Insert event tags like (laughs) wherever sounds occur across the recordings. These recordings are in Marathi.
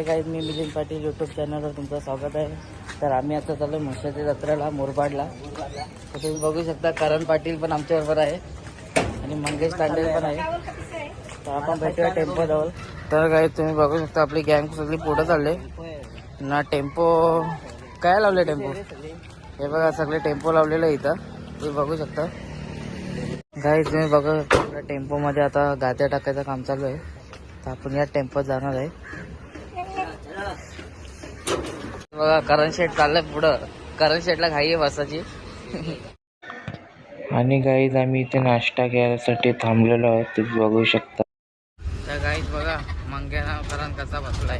हाय काय मी मिलिंद पाटील यूट्यूब चॅनलवर तुमचं स्वागत आहे. तर आम्ही आता चाललो म्हशाच्या जत्रेला मोरपाडला तर तुम्ही बघू शकता करण पाटील पण आमच्याबरोबर आहे. आणि मंगेश तांडे पण आहे. तर आपण भेटूया टेम्पो जवळ. तर काय तुम्ही बघू शकता आपली गँग सगळी पुढं चालले ना टेम्पो काय लावले टेम्पो? हे बघा सगळे टेम्पो लावलेले आहे इथं. तुम्ही बघू शकता. गाई तुम्ही बघू शकता आपल्या टेम्पोमध्ये आता गाद्या टाकायचं काम चालू आहे. तर आपण या टेम्पोत जाणार आहे. बघा करण शेट चाललंय पुढं. करण शेटला घाई आहे बसाची. आणि गाईज आम्ही इथे नाश्ता घ्यायसाठी थांबलेलो आहोत तुम्ही बघू शकता. तर गाईच बघा मंग्याना करण कसा बसलाय.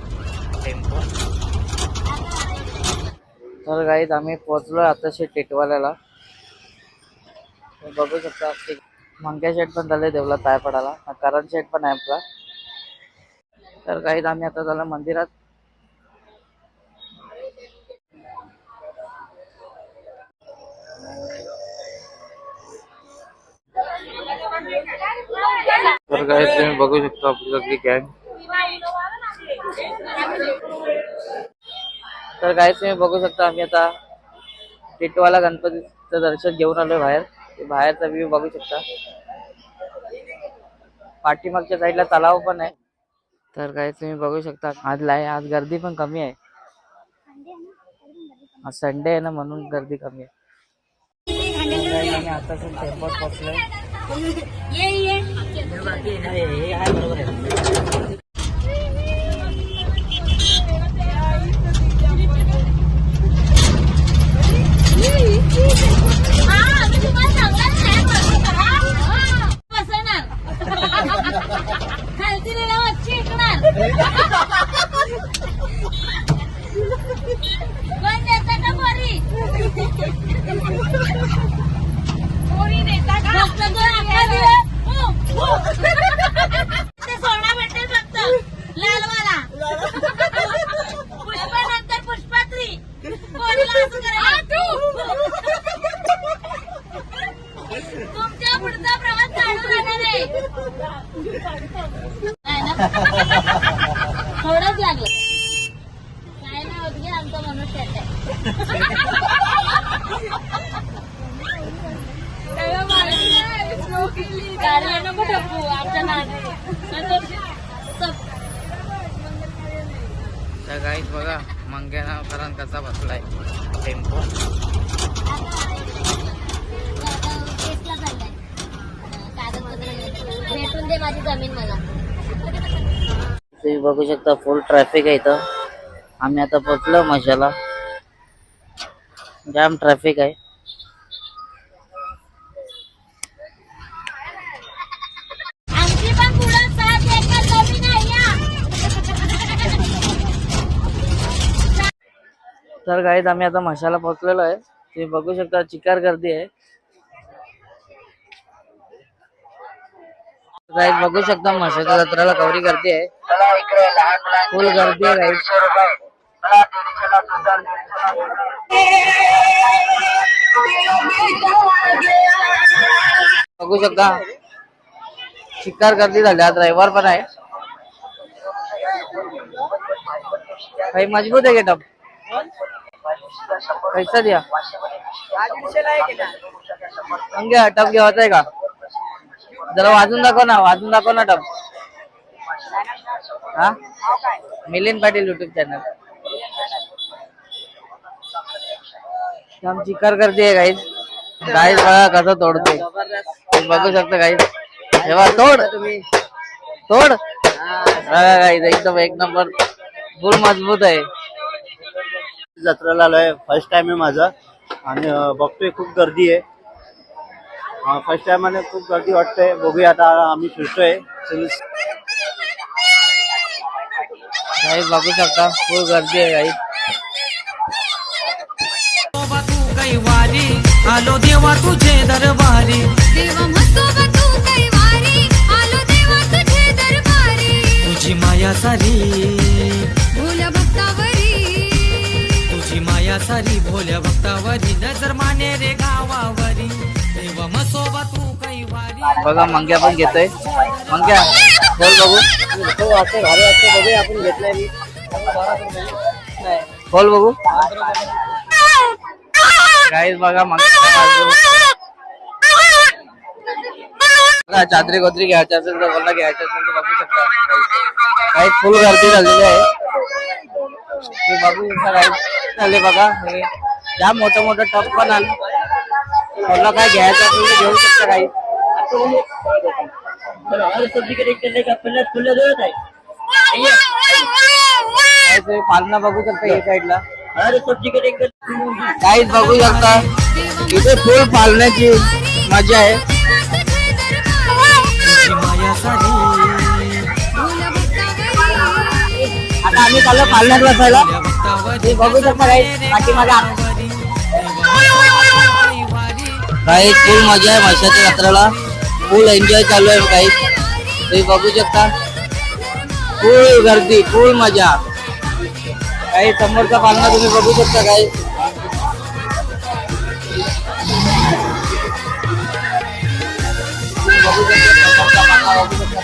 टेम्पो तर गाईज आम्ही पोहोचलो आता टिटवाल्याला बघू शकता मंग्या शेट पण झाले देवला ताय पडाला करण शेट पण आहे आपला. तर गाईज आम्ही आता झालं मंदिरात. तर काय तुम्ही बघू शकता आपली सगळी गँग तर काय तुम्ही बघू शकता आम्ही आता टिटवाला गणपतीचं दर्शन घेऊन आलोय बाहेर. बाहेरचा व्ह्यू बघू शकता. पाठीमागच्या साईडला तलाव पण आहे. तर काय तुम्ही बघू शकता आज लाय आज गर्दी पण कमी आहे. आज संडे आहे ना म्हणून गर्दी कमी आहे. आता टेम्पोत पोहोचलोय. (laughs) ये ये आहे बरोबर आहे खालती वरची ऐकणार कोण देता का पोरी पोरी देता का फक्त दोन अकरा दिवस हो, हो. ते सोळा भेटेल फक्त लालवाला पुष्पा नंतर पुष्पात्री पोरीला असं करायला तुमच्या पुढचा प्रवास चालू राहणार आहे नाही ना? थोडंच लागलं काय नाही होत घे आमचा मनुष्य गाडीला नको ठपू आमच्या बघा मंग्याना करण कसा बसलाय. टेम्पो भेटून दे माझी जमीन मला तुम्ही बघू शकता फुल ट्रॅफिक आहे इथं. आम्ही आता पोचलो मशाला. जाम ट्रॅफिक आहे आमची पण पुढं सात एकर जमीन आहे या तर गाईत आम्ही आता मशाला पोहोचलेलो आहे. तुम्ही बघू शकता चिकार गर्दी आहे. गाईत बघू शकता म्हशाच्या जत्राला कवरी गर्दी आहे. फुल गर्दी आहे गाईत बघू शकता शिकार गर्दी झाली. आज रविवार पण आहे. काही मजबूत आहे गेटअप कैसा दिया. घ्या टप घेवायचा आहे का? जरा वाजून दाखव ना वाजून दाखव ना टप. हा? मिलिंद पाटील युट्यूब चॅनल आमची कर करते गाईज गाईज बघा कसं तोडते बघू शकता गाईज तेव्हा तोड. तुम्ही तोड. बघा एकदम एक नंबर फुल मजबूत आहे. जत्रेला आलोय. फर्स्ट टाइम आहे माझा. आणि बघतोय खूप गर्दी आहे. फर्स्ट टाइम खूप गर्दी वाटते बघूया आता आम्ही फिरतोय. गाईज बघू शकता फुल गर्दी आहे गाईज आलो देवा तुझे दरबारी. देवा मस्तोबा तू कैवारी आलो देवा तुझे दरबारी. तुझी माया सारी. सारी भोल्या भक्तावरी नजर माने रे गावावरी. देवा मसोबा तू कैवारी बघा मंग्या पण घेतोय. मंग्या बोल बघू. तो वाटतं भारी वाटतं बघूया आपण घेतलाय मी. बोल बघू. गाईज बघा मग चादरी गोत्री घ्यायची असेल तर मला घ्यायचं असेल तर बघू शकता. काही फुल गर्दी झालेली आहे. हे बघू शकता झाले बघा. हे या मोठं मोठं टप पण आण मला काय घ्यायचं असेल तर घेऊ शकता काही. पालना बघू शकता या साईडला काहीच बघू शकता. इथे फुल पालण्याची मजा आहे. आता आम्ही चाललो पालण्यात बसायला. बघू शकता काही पाठीमागे आम- काही फुल मजा आहे म्हशाच्या यात्रेला. फुल एन्जॉय चालू आहे काही तुम्ही बघू शकता. फुल गर्दी फुल मजा. काही समोरचा पालना तुम्ही बघू शकता काही बघू शकता बघू शकता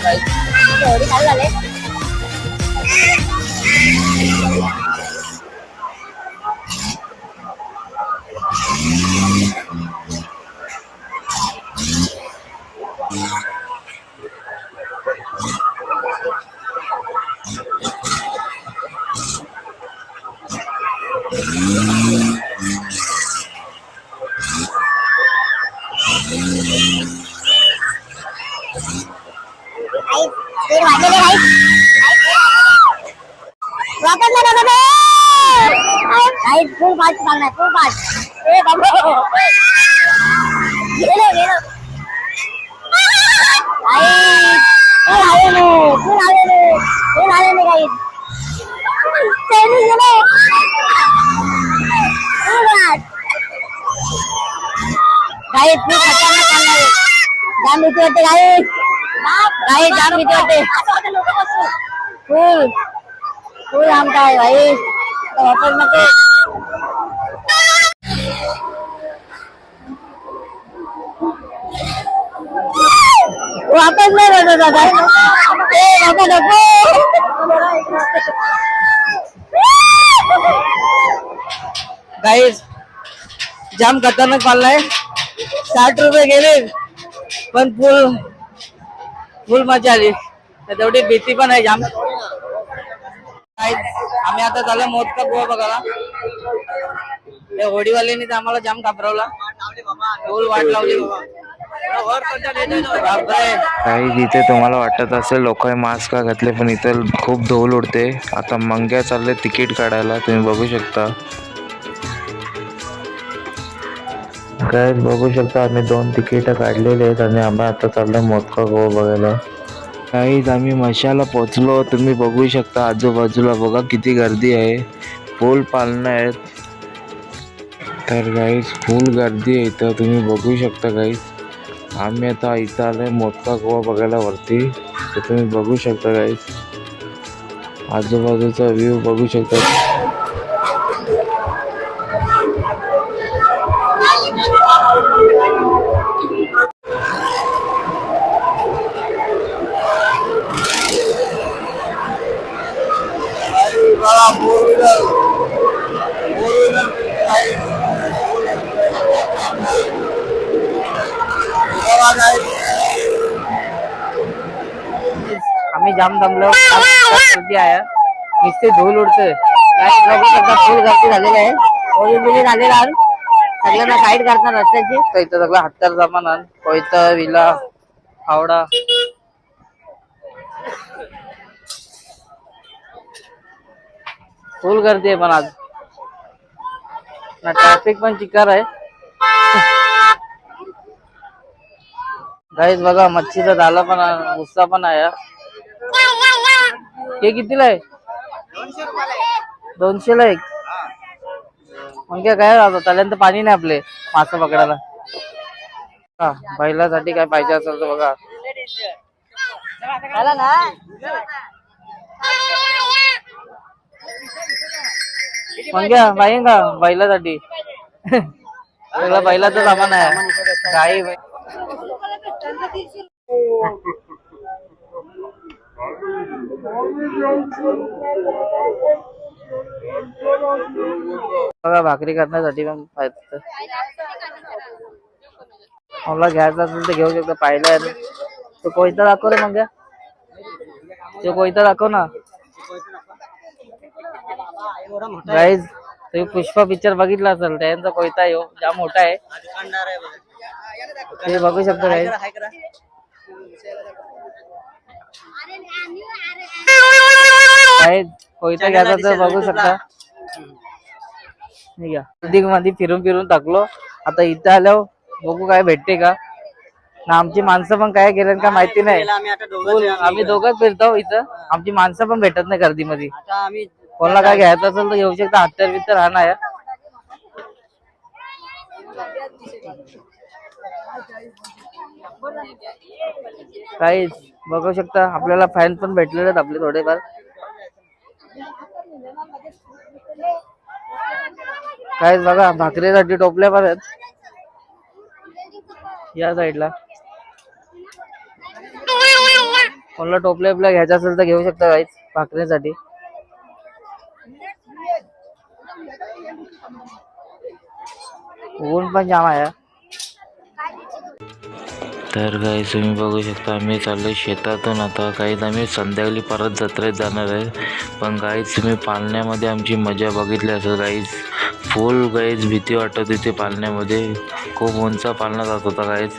काही फुल फास्ट चालणार फुल फास्ट ए बाबू गेलो गेलो आई फुल आलेलो फुल आलेलो फुल आलेलो काही चैनी गेलो फुल फास्ट काही फुल खतरनाक चालणार आहे. जाम भीती वाटते काही काही जाम भीती वाटते. फुल फुल आमचा आहे भाई हॉटेल मध्ये वापस नाही रडत दादा. ए बाबा नको. गाईज जाम खतरनाक पाललाय साठ रुपये गेले पण फुल फुल मजा आली. तेवढी भीती पण आहे जाम. आम्ही आता झालं मोदका गोवा बघायला. त्या होडीवाल्यांनी तर आम्हाला जाम घाबरवला. फुल वाट लावली. काही इथे तुम्हाला वाटत असेल लोक मास्क का घातले पण इथं खूप धूल उडते. आता मंग्या चालले तिकीट काढायला तुम्ही बघू शकता. काय बघू शकता. आम्ही दोन तिकीट काढलेले आहेत आणि आम्ही आता चाललो मोदका गोवा बघायला. काहीच आम्ही मशाला पोचलो तुम्ही बघू शकता आजूबाजूला बघा किती गर्दी आहे. फुल पालना आहेत. तर गाईज फुल गर्दी आहे इथं. तुम्ही बघू शकता गाईज आम्ही आता इथं आहे मोदका गोवा बघायला वरती. तर तुम्ही बघू शकता गाईज आजूबाजूचा व्ह्यू बघू शकता. आम्ही जाम दमलो. गर्दी आहे नुसते धूल उडते काय बघू शकता फुल गर्दी झालेली आहे. होळी बिली झालेला आहे सगळ्यांना गाईड करणार रस्त्याची? तर इथं सगळं हत्यार जमान. कोयत विला हावडा. फुल गर्दी आहे पण आज. ट्रॅफिक पण चिकार आहे. गाईज बघा मच्छीचा झाला पण गुस्सा पण आहे हे कितीला आहे? दोनशे ला एक. मग काय काय राहतो? त्याल्यानंतर पाणी नाही आपले मासे पकडायला. हा, बैलासाठी काय पाहिजे असेल तर बघा. मग घ्या का बैलासाठी. बैलाचं सामान आहे. गाई बै- बघा भाकरी करण्यासाठी पण मला घ्यायचं असेल तर घेऊ शकतो पाहिलं आहे. तो कोयता दाखव रे मग तो कोयता दाखव ना. गाईज तुम्ही पुष्पा पिक्चर बघितला असेल त्यांचा कोयता आहे हो, जाम मोठा आहे. ते बघू शकतो गाईज गाईज कोयता घ्यायचा तर बघू शकता. अधिकमध्ये फिरून फिरून टाकलो. आता इथं आल्यावर बघू काय भेटते का. ना आमची माणसं पण काय केलं का माहिती नाही. आम्ही दोघंच फिरतो इथं. आमची माणसं पण भेटत नाही गर्दीमध्ये. कोणाला काय घ्यायचं असेल तर घेऊ शकता. हत्तर बित्तर राहणार काही बघू शकता. आपल्याला फॅन पण भेटलेले आहेत आपले थोडेफार. काय बघा भाकरीसाठी टोपल्या पण आहेत. या साईडला. कोणाला टोपल्या बिपल्या घ्यायच्या असेल तर घेऊ शकता काहीच भाकरीसाठी. ऊन पण जाम आहे. तर काही तुम्ही बघू शकता आम्ही चाललो शेतातून. आता काहीच आम्ही संध्याकाळी परत जत्रेत जाणार आहे. पण काहीच तुम्ही पालण्यामध्ये आमची मजा बघितली असेल काहीच फुल काहीच भीती वाटत होती पालण्यामध्ये. खूप उंच पालना जात होता काहीच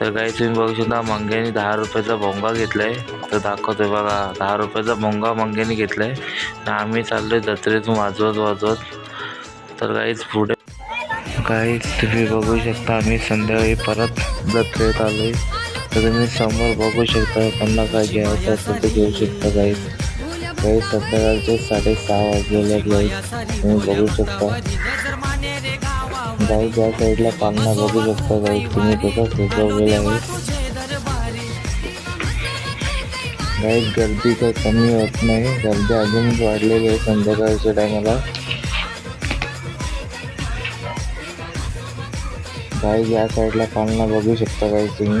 तर काही तुम्ही बघू शकता मंग्याने दहा रुपयाचा भोंगा आहे तर दाखवतो बघा दहा रुपयाचा भोंगा मंग्याने घेतला आहे आम्ही चाललो आहे जत्रेतून वाजवत वाजवत. तर काहीच पुढे काही तुम्ही बघू शकता आम्ही संध्याकाळी परत जर आलो आहे तर तुम्ही समोर बघू शकता त्यांना काय घ्यायचं असेल तर घेऊ शकता काही. काही संध्याकाळचे साडेसहा वाजलेले आहेत तुम्ही बघू शकता. गाई ज्या साईडला पालना बघू शकता गाईज तुम्ही कसं सजवलेलं आहे गाईत गर्दी काही कमी होत नाही. गर्दी अजून वाढलेली आहे संध्याकाळच्या टायमाला गाईज या साईडला पालना बघू शकता गाईज तुम्ही.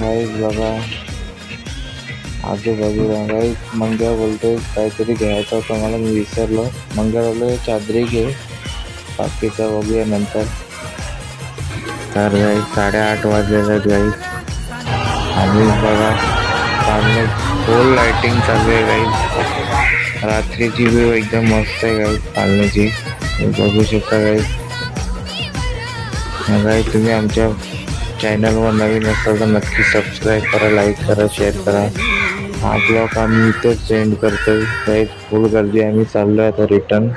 गाईज बघा. आजूबाजूला गाईज मंग्या बोलतोय काहीतरी घ्यायचं होतं मला मी विसरलो. मंग्या बोललो चादरी घे. बाकीचं बघूया नंतर. तर गाईज साडेआठ वाजलेले आहेत गाईज आणि बघा चांगलं फुल लाइटिंग चालू आहे गाईज रात्रीची व्ह्यू एकदम मस्त आहे गाईज पालण्याची. बघू शकता गाईज गाईज तुम्ही आमच्या चॅनलवर नवीन असाल तर नक्की सबस्क्राईब करा लाईक करा शेअर करा. हा ब्लॉग आम्ही इथंच सेंड करतो गाईज फुल गर्दी आम्ही चाललो आहे आता रिटर्न